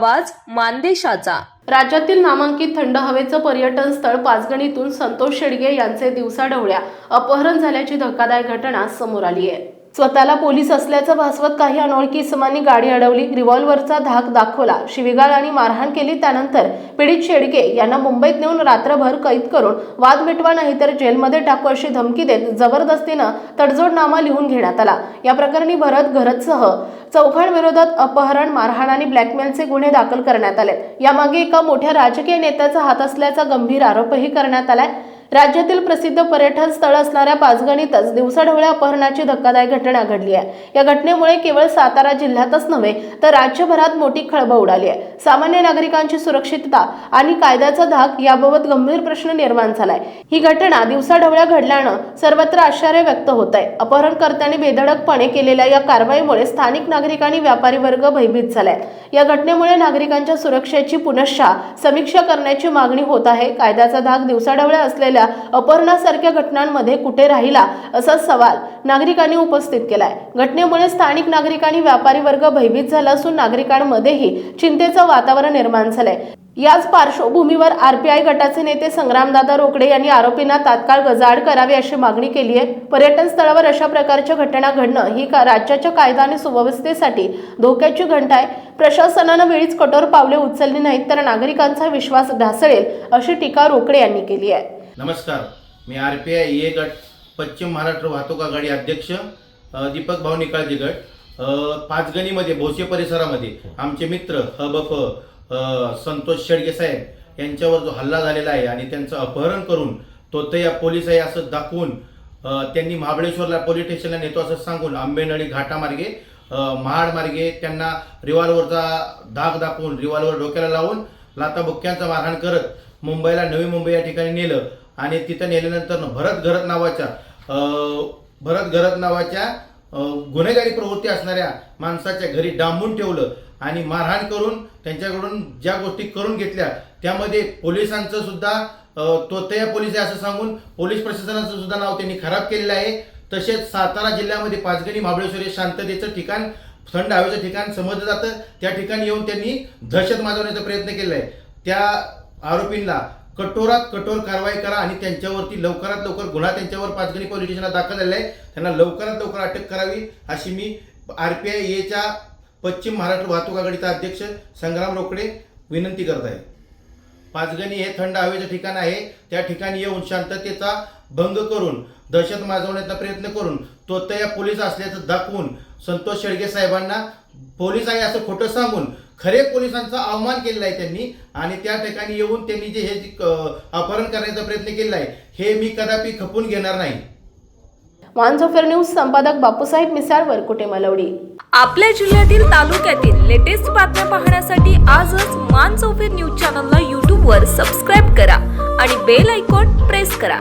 आवाज मानदेशाचा. राज्यातील नामांकित थंड हवेचं पर्यटन स्थळ पाचगणीतून संतोष शेडगे यांचे दिवसाढवळ्या अपहरण झाल्याची धक्कादायक घटना समोर आली आहे. स्वतःला पोलीस असल्याचं भासवत काही अनोळखी इसमांनी गाडी अडवली रिव्हॉल्व्हरचा धाक दाखवला शिवीगाळ आणि मारहाण केली त्यानंतर पीडित शेडके यांना मुंबईत नेऊन रात्रभर कैद करून वाद मिटवा नाही तर जेलमध्ये टाकू अशी धमकी देत जबरदस्तीनं तडजोडनामा लिहून घेण्यात आला. या प्रकरणी भरत घरतसह चौघांविरोधात विरोधात अपहरण मारहाण आणि ब्लॅकमेलचे गुन्हे दाखल करण्यात आले यामागे एका मोठ्या राजकीय नेत्याचा हात असल्याचा गंभीर आरोपही करण्यात आलाय. राज्यातील प्रसिद्ध पर्यटन स्थळ असणाऱ्या पाचगणीतच दिवसाढवळ्या अपहरणाची धक्कादायक घटना घडली आहे. या घटनेमुळे केवळ सातारा जिल्ह्यातच नव्हे तर राज्यभरात मोठी खळबळ उडाली आहे. सामान्य नागरिकांची सुरक्षितता आणि कायद्याचा धाक याबाबत गंभीर प्रश्न निर्माण झालाय. ही घटना दिवसाढवळ्या घडल्यानं सर्वत्र आश्चर्य व्यक्त होत आहे अपहरणकर्त्यांनी बेधडकपणे केलेल्या या कारवाईमुळे स्थानिक नागरिक आणि व्यापारी वर्ग भयभीत झालाय. या घटनेमुळे नागरिकांच्या सुरक्षेची पुनश्चा समीक्षा करण्याची मागणी होत आहे. कायद्याचा धाक दिवसाढवळ्या असलेल्या अपहरणासारख्या घटनांमध्ये कुठे राहिला असा सवाल नागरिकांनी उपस्थित केलाय. घटनेमुळे स्थानिक नागरिक आणि व्यापारी वर्ग भयभीत झाला असून नागरिकांमध्येही चिंतेचं वातावरण निर्माण झालंय. याच पार्श्वभूमीवर आरपीआय गटाचे नेते संग्रामदादा रोकडे यांनी आरोपींना तात्काळ गजाआड करावी अशी मागणी केली आहे. पर्यटन स्थळावर अशा प्रकारच्या घटना घडणं ही का राज्याच्या कायदा आणि सुव्यवस्थेसाठी धोक्याची घंटा आहे. प्रशासनानं वेळीच कठोर पावले उचलली नाहीत तर नागरिकांचा विश्वास ढासळेल अशी टीका रोकडे यांनी केली आहे. नमस्कार. मी आरपीआय ए गट पश्चिम महाराष्ट्र वाहतूक आघाडी अध्यक्ष दीपक भाऊ निकाळजे गट पाचगणीमध्ये भोसे परिसरामध्ये आमचे मित्र हबफ संतोष शेडगे साहेब यांच्यावर जो हल्ला झालेला आहे आणि त्यांचं अपहरण करून तो तया पोलीस आहे असं दाखवून त्यांनी महाबळेश्वरला पोलीस स्टेशनला नेतो असं सांगून आंबेनळी घाटामार्गे महाडमार्गे महाड मार्गे त्यांना रिव्हॉल्वरचा धाक दाखवून रिव्हॉल्वर डोक्याला लावून लाताबुक्क्यांचा मारहाण करत मुंबईला नवी मुंबई या ठिकाणी नेलं. आणि तिथं नेल्यानंतर भरत घरत नावाच्या भरत घरत नावाच्या गुन्हेगारी प्रवृत्ती असणाऱ्या माणसाच्या घरी डांबून ठेवलं आणि मारहाण करून त्यांच्याकडून ज्या गोष्टी करून घेतल्या त्यामध्ये पोलिसांचं सुद्धा तो तया पोलीस आहे असं सांगून पोलीस प्रशासनाचं सुद्धा नाव त्यांनी खराब केलेलं आहे. तसेच सातारा जिल्ह्यामध्ये पाचगणी महाबळेश्वर हे शांततेचं ठिकाण थंड हवेचं ठिकाण समजलं जातं. त्या ठिकाणी येऊन त्यांनी दहशत माजवण्याचा प्रयत्न केला आहे त्या आरोपींना कठोरात कठोर कारवाई करा आणि त्यांच्यावरती लवकरात लवकर गुन्हा त्यांच्यावर पाचगणी पोलीस स्टेशनला दाखल झालेला आहे. त्यांना लवकरात लवकर अटक करावी अशी मी आर पी आय एच्या पश्चिम महाराष्ट्र वाहतूक आघाडीचा अध्यक्ष संग्राम रोकडे विनंती करत आहे. पाचगणी हे थंड हवेचं ठिकाण आहे. त्या ठिकाणी येऊन शांततेचा भंग करून दहशत माजवण्याचा प्रयत्न करून तो त्या पोलीस असल्याचं दाखवून संतोष शेळगे साहेबांना पोलीस आहे असं खोटं सांगून खरे पोलिसांचा अवमान केलेला आहे त्यांनी आणि त्या ठिकाणी येऊन त्यांनी जे हे अपहरण करण्याचा प्रयत्न केलेला आहे हे मी कदापि खपून घेणार नाही. वान्स न्यूज संपादक बापूसाहेब मिसाळ वरकुटे मलवडी? आपल्या जिल्ह्यातील तालुक्यातील लेटेस्ट बातम्या पाहण्यासाठी आजच मान चौफेर न्यूज चॅनलला यूट्यूबवर सबस्क्राईब करा आणि बेल आयकॉन प्रेस करा.